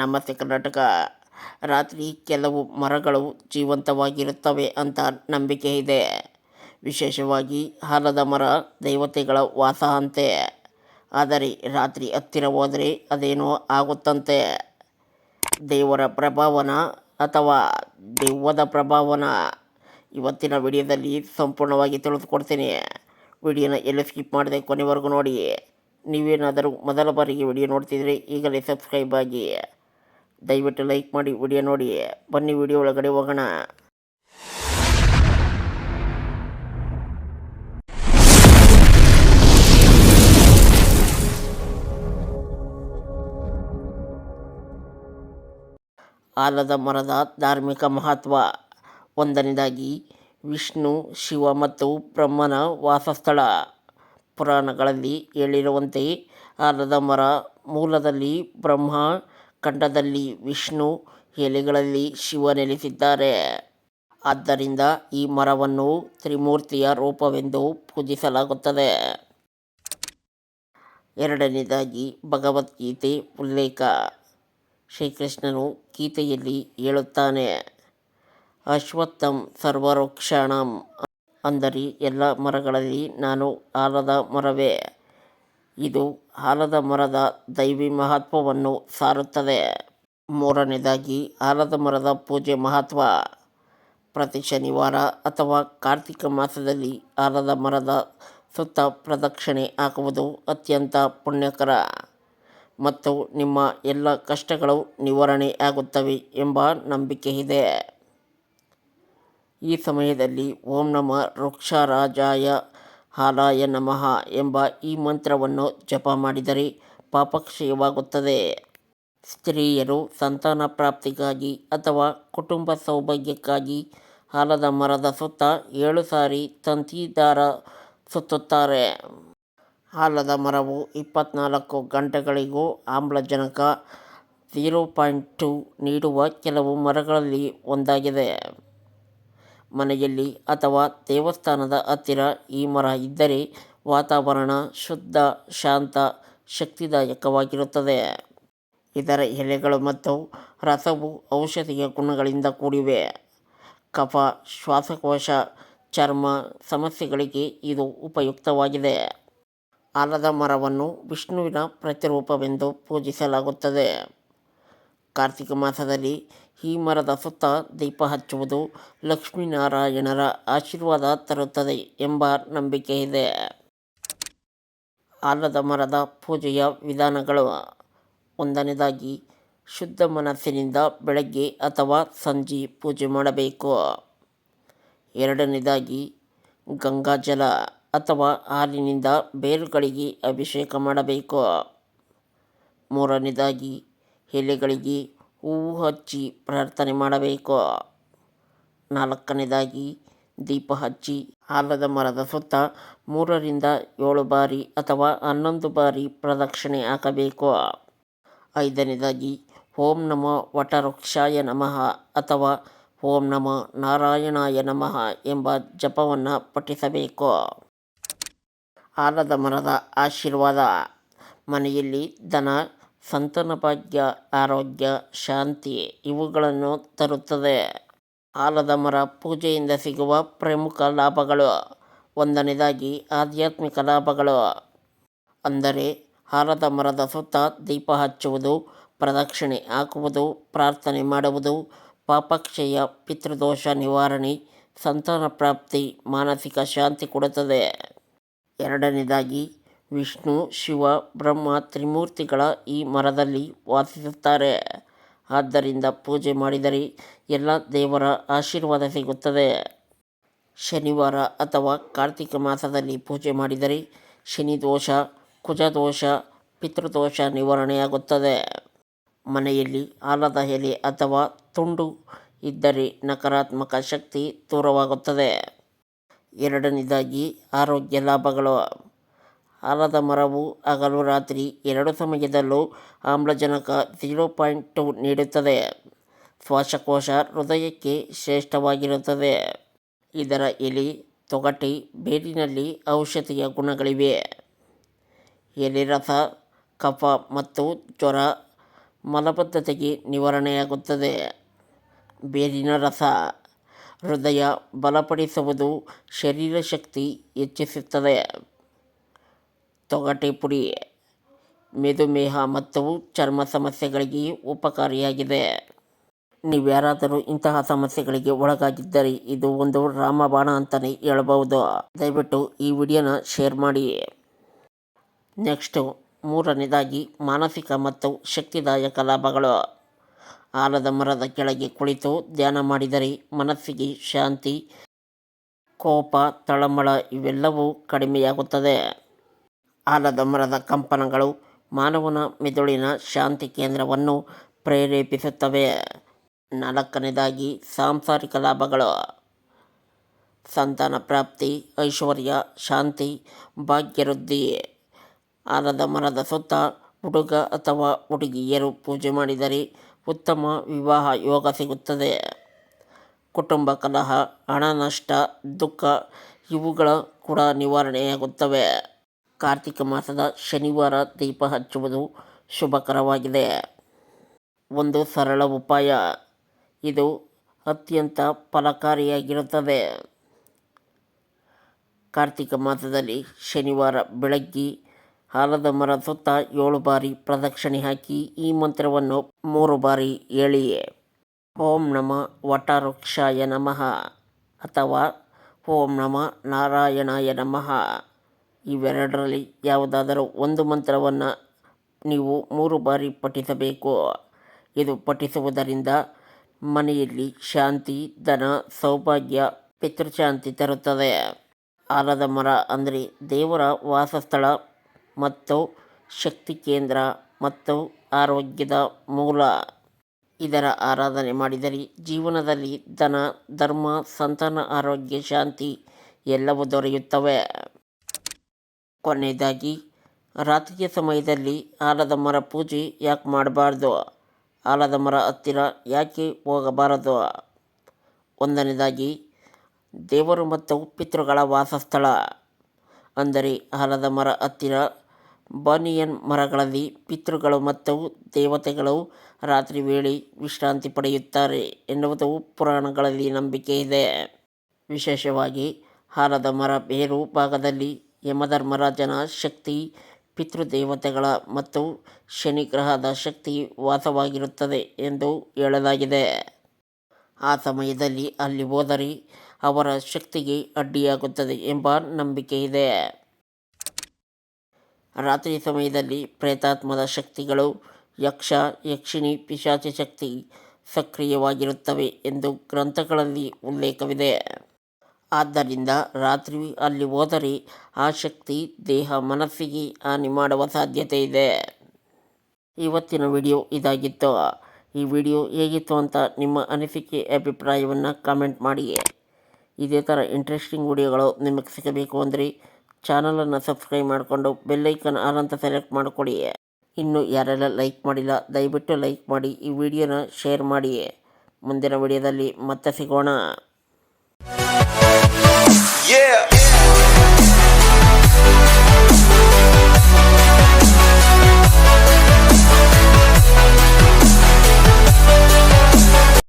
ನಮಸ್ತೆ ಕರ್ನಾಟಕ ರಾತ್ರಿ ಕೆಲವು ಮರಗಳು ಜೀವಂತವಾಗಿರುತ್ತವೆ ಅಂತ ನಂಬಿಕೆ ಇದೆ. ವಿಶೇಷವಾಗಿ ಆಲದ ಮರ ದೇವತೆಗಳ ವಾಸ ಅಂತೆ ಆದರೆ ರಾತ್ರಿ ಹತ್ತಿರ ಹೋದರೆ ಅದೇನೋ ಆಗುತ್ತಂತೆ. ದೇವರ ಪ್ರಭಾವನ ಅಥವಾ ದೆವ್ವದ ಪ್ರಭಾವನ. ಇವತ್ತಿನ ವಿಡಿಯೋದಲ್ಲಿ ಸಂಪೂರ್ಣವಾಗಿ ತಿಳಿದುಕೊಡ್ತೀನಿ. ವಿಡಿಯೋನ ಎಲ್ಲೂ ಸ್ಕಿಪ್ ಮಾಡದೆ ಕೊನೆವರೆಗೂ ನೋಡಿ. ನೀವೇನಾದರೂ ಮೊದಲ ಬಾರಿಗೆ ವಿಡಿಯೋ ನೋಡ್ತಿದ್ರೆ ಈಗಲೇ ಸಬ್ಸ್ಕ್ರೈಬ್ ಆಗಿ. ದಯವಿಟ್ಟು ಲೈಕ್ ಮಾಡಿ ವಿಡಿಯೋ ನೋಡಿ. ಬನ್ನಿ ವಿಡಿಯೋ ಒಳಗಡೆ ಹೋಗೋಣ. ಆಲದ ಮರದ ಧಾರ್ಮಿಕ ಮಹತ್ವ. ಒಂದನೇದಾಗಿ ವಿಷ್ಣು, ಶಿವ ಮತ್ತು ಬ್ರಹ್ಮನ ವಾಸಸ್ಥಳ. ಪುರಾಣಗಳಲ್ಲಿ ಹೇಳಿರುವಂತೆ, ಆಲದ ಮರ ಮೂಲದಲ್ಲಿ ಬ್ರಹ್ಮ ಖಂಡದಲ್ಲಿ ವಿಷ್ಣು ಎಲೆಗಳಲ್ಲಿ ಶಿವ ನೆಲೆಸಿದ್ದಾರೆ. ಆದ್ದರಿಂದ ಈ ಮರವನ್ನು ತ್ರಿಮೂರ್ತಿಯ ರೂಪವೆಂದು ಪೂಜಿಸಲಾಗುತ್ತದೆ. ಎರಡನೇದಾಗಿ ಭಗವದ್ಗೀತೆ ಉಲ್ಲೇಖ. ಶ್ರೀಕೃಷ್ಣನು ಗೀತೆಯಲ್ಲಿ ಹೇಳುತ್ತಾನೆ, ಅಶ್ವತ್ಥಂ ಸರ್ವರೋಕ್ಷಣಂ. ಅಂದರೆ ಎಲ್ಲ ಮರಗಳಲ್ಲಿ ನಾನು ಆಲದ ಮರವೇ. ಇದು ಆಲದ ಮರದ ದೈವಿ ಮಹತ್ವವನ್ನು ಸಾರುತ್ತದೆ. ಮೂರನೇದಾಗಿ ಆಲದ ಮರದ ಪೂಜೆ ಮಹತ್ವ. ಪ್ರತಿ ಶನಿವಾರ ಅಥವಾ ಕಾರ್ತಿಕ ಮಾಸದಲ್ಲಿ ಆಲದ ಮರದ ಸುತ್ತ ಪ್ರದಕ್ಷಿಣೆ ಹಾಕುವುದು ಅತ್ಯಂತ ಪುಣ್ಯಕರ. ಮತ್ತು ನಿಮ್ಮ ಎಲ್ಲ ಕಷ್ಟಗಳು ನಿವಾರಣೆ ಆಗುತ್ತವೆ ಎಂಬ ನಂಬಿಕೆ ಇದೆ. ಈ ಸಮಯದಲ್ಲಿ ಓಂ ನಮ ವೃಕ್ಷರಾಜಾಯ ಹಾಲಾಯ ನಮಃ ಎಂಬ ಈ ಮಂತ್ರವನ್ನು ಜಪ ಮಾಡಿದರೆ ಪಾಪಕ್ಷಯವಾಗುತ್ತದೆ. ಸ್ತ್ರೀಯರು ಸಂತಾನ ಪ್ರಾಪ್ತಿಗಾಗಿ ಅಥವಾ ಕುಟುಂಬ ಸೌಭಾಗ್ಯಕ್ಕಾಗಿ ಆಲದ ಮರದ ಸುತ್ತ ಏಳು ಸಾರಿ ತಂತಿದಾರ ಸುತ್ತುತ್ತಾರೆ. ಆಲದ ಮರವು ಇಪ್ಪತ್ನಾಲ್ಕು ಗಂಟೆಗಳಿಗೂ ಆಮ್ಲಜನಕ ಜೀರೋ ಪಾಯಿಂಟ್ ಟು ನೀಡುವ ಕೆಲವು ಮರಗಳಲ್ಲಿ ಒಂದಾಗಿದೆ. ಮನೆಯಲ್ಲಿ ಅಥವಾ ದೇವಸ್ಥಾನದ ಹತ್ತಿರ ಈ ಮರ ಇದ್ದರೆ ವಾತಾವರಣ ಶುದ್ಧ, ಶಾಂತ, ಶಕ್ತಿದಾಯಕವಾಗಿರುತ್ತದೆ. ಇದರ ಎಲೆಗಳು ಮತ್ತು ರಸವು ಔಷಧೀಯ ಗುಣಗಳಿಂದ ಕೂಡಿವೆ. ಕಫ, ಶ್ವಾಸಕೋಶ, ಚರ್ಮ ಸಮಸ್ಯೆಗಳಿಗೆ ಇದು ಉಪಯುಕ್ತವಾಗಿದೆ. ಆಲದ ಮರವನ್ನು ವಿಷ್ಣುವಿನ ಪ್ರತಿರೂಪವೆಂದು ಪೂಜಿಸಲಾಗುತ್ತದೆ. ಕಾರ್ತಿಕ ಮಾಸದಲ್ಲಿ ಈ ಮರದ ಸುತ್ತ ದೀಪ ಹಚ್ಚುವುದು ಲಕ್ಷ್ಮೀನಾರಾಯಣರ ಆಶೀರ್ವಾದ ತರುತ್ತದೆ ಎಂಬ ನಂಬಿಕೆ ಇದೆ. ಆಲದ ಮರದ ಪೂಜೆಯ ವಿಧಾನಗಳು ಒಂದನೇದಾಗಿ ಶುದ್ಧ ಮನಸ್ಸಿನಿಂದ ಬೆಳಗ್ಗೆ ಅಥವಾ ಸಂಜೆ ಪೂಜೆ ಮಾಡಬೇಕು. ಎರಡನೇದಾಗಿ ಗಂಗಾಜಲ ಅಥವಾ ಹಾಲಿನಿಂದ ಬೇರುಗಳಿಗೆ ಅಭಿಷೇಕ ಮಾಡಬೇಕು. ಮೂರನೇದಾಗಿ ಎಲೆಗಳಿಗೆ ಹೂವು ಹಚ್ಚಿ ಪ್ರಾರ್ಥನೆ ಮಾಡಬೇಕು. ನಾಲ್ಕನೇದಾಗಿ ದೀಪ ಹಚ್ಚಿ ಆಲದ ಮರದ ಸುತ್ತ ಮೂರರಿಂದ ಏಳು ಬಾರಿ ಅಥವಾ ಹನ್ನೊಂದು ಬಾರಿ ಪ್ರದಕ್ಷಿಣೆ ಹಾಕಬೇಕು. ಐದನೇದಾಗಿ ಓಂ ನಮ ವಟವೃಕ್ಷಾಯ ನಮಃ ಅಥವಾ ಓಂ ನಮ ನಾರಾಯಣಾಯ ನಮಃ ಎಂಬ ಜಪವನ್ನು ಪಠಿಸಬೇಕು. ಆಲದ ಮರದ ಆಶೀರ್ವಾದ. ಮನೆಯಲ್ಲಿ ಧನ ಸಂತಾನ ಭಾಗ್ಯ ಆರೋಗ್ಯ, ಶಾಂತಿ ಇವುಗಳನ್ನು ತರುತ್ತದೆ. ಆಲದ ಮರ ಪೂಜೆಯಿಂದ ಸಿಗುವ ಪ್ರಮುಖ ಲಾಭಗಳು. ಒಂದನೇದಾಗಿ ಆಧ್ಯಾತ್ಮಿಕ ಲಾಭಗಳು. ಅಂದರೆ ಆಲದ ಮರದ ಸುತ್ತ ದೀಪ ಹಚ್ಚುವುದು, ಪ್ರದಕ್ಷಿಣೆ ಹಾಕುವುದು, ಪ್ರಾರ್ಥನೆ ಮಾಡುವುದು, ಪಾಪಕ್ಷಯ, ಪಿತೃದೋಷ ನಿವಾರಣೆ ಸಂತಾನ ಪ್ರಾಪ್ತಿ ಮಾನಸಿಕ ಶಾಂತಿ ಕೊಡುತ್ತದೆ. ಎರಡನೇದಾಗಿ ವಿಷ್ಣು, ಶಿವ, ಬ್ರಹ್ಮ ತ್ರಿಮೂರ್ತಿಗಳ ಈ ಮರದಲ್ಲಿ ವಾಸಿಸುತ್ತಾರೆ. ಆದ್ದರಿಂದ ಪೂಜೆ ಮಾಡಿದರೆ ಎಲ್ಲ ದೇವರ ಆಶೀರ್ವಾದ ಸಿಗುತ್ತದೆ. ಶನಿವಾರ ಅಥವಾ ಕಾರ್ತಿಕ ಮಾಸದಲ್ಲಿ ಪೂಜೆ ಮಾಡಿದರೆ ಶನಿ ದೋಷ ಕುಜದೋಷ ಪಿತೃದೋಷ ನಿವಾರಣೆಯಾಗುತ್ತದೆ. ಮನೆಯಲ್ಲಿ ಆಲದ ಎಲೆ ಅಥವಾ ತುಂಡು ಇದ್ದರೆ ನಕಾರಾತ್ಮಕ ಶಕ್ತಿ ದೂರವಾಗುತ್ತದೆ. ಎರಡನೇದಾಗಿ ಆರೋಗ್ಯ ಲಾಭಗಳು. ಆಲದ ಮರವು ಹಗಲು ರಾತ್ರಿ ಎರಡು ಸಮಯದಲ್ಲೂ ಆಮ್ಲಜನಕ ಝೀರೋ ಪಾಯಿಂಟ್ ಟು ನೀಡುತ್ತದೆ. ಶ್ವಾಸಕೋಶ ಹೃದಯಕ್ಕೆ ಶ್ರೇಷ್ಠವಾಗಿರುತ್ತದೆ. ಇದರ ಎಲೆ, ತೊಗಟೆ, ಬೇರಿನಲ್ಲಿ ಔಷಧೀಯ ಗುಣಗಳಿವೆ. ಎಲೆ ರಸ, ಕಫ ಮತ್ತು ಜ್ವರ ಮಲಬದ್ಧತೆಗೆ ನಿವಾರಣೆಯಾಗುತ್ತದೆ. ಬೇರಿನ ರಸ, ಹೃದಯ ಬಲಪಡಿಸುವುದು ಶರೀರ ಶಕ್ತಿ ಹೆಚ್ಚಿಸುತ್ತದೆ. ತೊಗಟೆ ಪುಡಿ ಮೆದುಮೇಹ ಮತ್ತು ಚರ್ಮ ಸಮಸ್ಯೆಗಳಿಗೆ ಉಪಕಾರಿಯಾಗಿದೆ. ನೀವು ಯಾರಾದರೂ ಇಂತಹ ಸಮಸ್ಯೆಗಳಿಗೆ ಒಳಗಾಗಿದ್ದರೆ ಇದು ಒಂದು ರಾಮಬಾಣ ಅಂತಲೇ ಹೇಳಬಹುದು. ದಯವಿಟ್ಟು ಈ ವಿಡಿಯೋನ ಶೇರ್ ಮಾಡಿ. ನೆಕ್ಸ್ಟು, ಮೂರನೇದಾಗಿ ಮಾನಸಿಕ ಮತ್ತು ಶಕ್ತಿದಾಯಕ ಲಾಭಗಳು. ಆಲದ ಮರದ ಕೆಳಗೆ ಕುಳಿತು ಧ್ಯಾನ ಮಾಡಿದರೆ ಮನಸ್ಸಿಗೆ ಶಾಂತಿ, ಕೋಪ, ತಳಮಳ ಇವೆಲ್ಲವೂ ಕಡಿಮೆಯಾಗುತ್ತದೆ. ಆಲದ ಮರದ ಕಂಪನಗಳು ಮಾನವನ ಮಿದುಳಿನ ಶಾಂತಿ ಕೇಂದ್ರವನ್ನು ಪ್ರೇರೇಪಿಸುತ್ತವೆ. ನಾಲ್ಕನೇದಾಗಿ ಸಾಂಸಾರಿಕ ಲಾಭಗಳು. ಸಂತಾನ ಪ್ರಾಪ್ತಿ, ಐಶ್ವರ್ಯ, ಶಾಂತಿ, ಭಾಗ್ಯವೃದ್ಧಿ. ಆಲದ ಮರದ ಸುತ್ತ ಹುಡುಗ ಅಥವಾ ಹುಡುಗಿಯರು ಪೂಜೆ ಮಾಡಿದರೆ ಉತ್ತಮ ವಿವಾಹ ಯೋಗ ಸಿಗುತ್ತದೆ. ಕುಟುಂಬ ಕಲಹ, ಹಣ ನಷ್ಟ, ದುಃಖ ಇವುಗಳ ಕೂಡ ನಿವಾರಣೆಯಾಗುತ್ತವೆ. ಕಾರ್ತಿಕ ಮಾಸದ ಶನಿವಾರ ದೀಪ ಹಚ್ಚುವುದು ಶುಭಕರವಾಗಿದೆ. ಒಂದು ಸರಳ ಉಪಾಯ. ಇದು ಅತ್ಯಂತ ಫಲಕಾರಿಯಾಗಿರುತ್ತದೆ. ಕಾರ್ತಿಕ ಮಾಸದಲ್ಲಿ ಶನಿವಾರ ಬೆಳಗ್ಗೆ ಆಲದ ಮರ ಸುತ್ತ ಏಳು ಬಾರಿ ಪ್ರದಕ್ಷಿಣೆ ಹಾಕಿ ಈ ಮಂತ್ರವನ್ನು ಮೂರು ಬಾರಿ ಹೇಳಿ. ಓಂ ನಮ ವಟವೃಕ್ಷಾಯ ನಮಃ ಅಥವಾ ಓಂ ನಮ ನಾರಾಯಣಾಯ ನಮಃ. ಇವೆರಡರಲ್ಲಿ ಯಾವುದಾದರೂ ಒಂದು ಮಂತ್ರವನ್ನು ನೀವು ಮೂರು ಬಾರಿ ಪಠಿಸಬೇಕು. ಇದು ಪಠಿಸುವುದರಿಂದ ಮನೆಯಲ್ಲಿ ಶಾಂತಿ, ಧನ, ಸೌಭಾಗ್ಯ, ಪಿತೃಶಾಂತಿ ತರುತ್ತದೆ. ಆಲದ ಮರ ಅಂದರೆ ದೇವರ ವಾಸಸ್ಥಳ ಮತ್ತು ಶಕ್ತಿ ಕೇಂದ್ರ ಮತ್ತು ಆರೋಗ್ಯದ ಮೂಲ. ಇದರ ಆರಾಧನೆ ಮಾಡಿದರೆ ಜೀವನದಲ್ಲಿ ಧನ, ಧರ್ಮ, ಸಂತಾನ, ಆರೋಗ್ಯ, ಶಾಂತಿ ಎಲ್ಲವೂ ದೊರೆಯುತ್ತವೆ. ಕೊನೆಯದಾಗಿ, ರಾತ್ರಿಯ ಸಮಯದಲ್ಲಿ ಆಲದ ಮರ ಪೂಜೆ ಯಾಕೆ ಮಾಡಬಾರ್ದು? ಆಲದ ಮರ ಹತ್ತಿರ ಯಾಕೆ ಹೋಗಬಾರದು? ಒಂದನೇದಾಗಿ, ದೇವರು ಮತ್ತು ಪಿತೃಗಳ ವಾಸಸ್ಥಳ. ಅಂದರೆ, ಆಲದ ಮರ ಹತ್ತಿರ ಬಾನಿಯನ್ ಮರಗಳಲ್ಲಿ ಪಿತೃಗಳು ಮತ್ತು ದೇವತೆಗಳು ರಾತ್ರಿ ವೇಳೆ ವಿಶ್ರಾಂತಿ ಪಡೆಯುತ್ತಾರೆ ಎನ್ನುವುದು ಪುರಾಣಗಳಲ್ಲಿ ನಂಬಿಕೆ ಇದೆ. ವಿಶೇಷವಾಗಿ, ಆಲದ ಮರ ಬೇರು ಭಾಗದಲ್ಲಿ ಯಮಧರ್ಮರಾಜನ ಶಕ್ತಿ ಪಿತೃದೇವತೆಗಳ ಮತ್ತು ಶನಿ ಗ್ರಹದ ಶಕ್ತಿ ವಾಸವಾಗಿರುತ್ತದೆ ಎಂದು ಹೇಳಲಾಗಿದೆ. ಆ ಸಮಯದಲ್ಲಿ ಅಲ್ಲಿ ಹೋದರೆ ಅವರ ಶಕ್ತಿಗೆ ಅಡ್ಡಿಯಾಗುತ್ತದೆ ಎಂಬ ನಂಬಿಕೆ ಇದೆ. ರಾತ್ರಿ ಸಮಯದಲ್ಲಿ ಪ್ರೇತಾತ್ಮದ ಶಕ್ತಿಗಳು ಯಕ್ಷ, ಯಕ್ಷಿಣಿ, ಪಿಶಾಚಿ ಶಕ್ತಿ ಸಕ್ರಿಯವಾಗಿರುತ್ತವೆ ಎಂದು ಗ್ರಂಥಗಳಲ್ಲಿ ಉಲ್ಲೇಖವಿದೆ. ಆದ್ದರಿಂದ ರಾತ್ರಿ ಅಲ್ಲಿ ಹೋದರೆ ಆ ಶಕ್ತಿ ದೇಹ ಮನಸ್ಸಿಗೆ ಹಾನಿ ಮಾಡುವ ಸಾಧ್ಯತೆ ಇದೆ. ಇವತ್ತಿನ ವಿಡಿಯೋ ಇದಾಗಿತ್ತು. ಈ ವಿಡಿಯೋ ಹೇಗಿತ್ತು ಅಂತ ನಿಮ್ಮ ಅನಿಸಿಕೆ, ಅಭಿಪ್ರಾಯವನ್ನು ಕಮೆಂಟ್ ಮಾಡಿ. ಇದೇ ಥರ ಇಂಟ್ರೆಸ್ಟಿಂಗ್ ವಿಡಿಯೋಗಳು ನಿಮಗೆ ಸಿಗಬೇಕು ಅಂದರೆ ಚಾನಲನ್ನು ಸಬ್ಸ್ಕ್ರೈಬ್ ಮಾಡಿಕೊಂಡು ಬೆಲ್ಲೈಕನ್ ಆಲ್ ಅಂತ ಸೆಲೆಕ್ಟ್ ಮಾಡಿಕೊಡಿ. ಇನ್ನು ಯಾರೆಲ್ಲ ಲೈಕ್ ಮಾಡಿಲ್ಲ, ದಯವಿಟ್ಟು ಲೈಕ್ ಮಾಡಿ ಈ ವಿಡಿಯೋನ ಶೇರ್ ಮಾಡಿ. ಮುಂದಿನ ವಿಡಿಯೋದಲ್ಲಿ ಮತ್ತೆ ಸಿಗೋಣ. Yeah.